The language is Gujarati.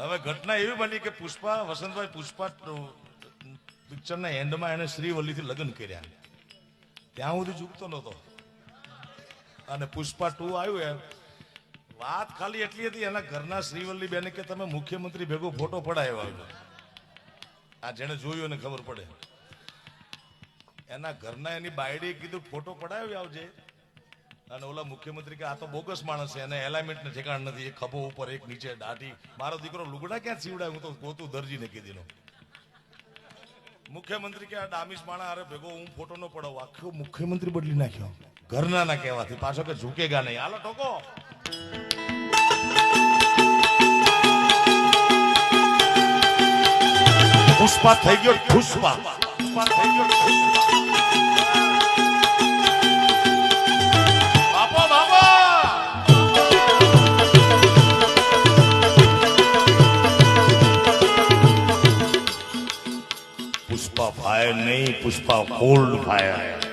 હવે ઘટના એવી બની કે પુષ્પા, વસંતભાઈ પુષ્પા પિક્ચરના એન્ડમાં એને શ્રીવલ્લીથી લગ્ન કર્યા. ત્યાં સુધી ચૂકતો નહોતો. અને પુષ્પા ટુ આવ્યું એમ. વાત ખાલી એટલી હતી, એના ઘરના શ્રીવલ્લી બેને કે તમે મુખ્યમંત્રી ભેગો ફોટો પડાયો આવ્યો. આ જેને જોયું એને ખબર પડે. એના ઘરના એની બાયડીએ કીધું, ફોટો પડાવી આવજે. અને ઓલા મુખ્યમંત્રી કે આ તો બોગસ માણસ છે એને એલાઇમેન્ટ ને ઠેકાણ નથી એક ખભો ઉપર એક નીચે દાઢી મારો દીકરો લુગડા ક્યાં સીવડાય હું તો ગોતું દરજીને કીધીનો મુખ્યમંત્રી કે આ ડામીસ માણા, અરે ભેગો, હું ફોટો ન પડો આખો મુખ્યમંત્રી બદલી નાખ્યો. ઘરના ના કહેવાથી. પાછો કે ઝૂકેગા નહીં. હાલો, ઠોકો. પુષ્પા થઈ ગયો, પુષ્પા. પુષ્પા થઈ ગયો, પુષ્પા. પુષ્પા ફાયર નહીં પુષ્પા કોલ્ડ ફાયર.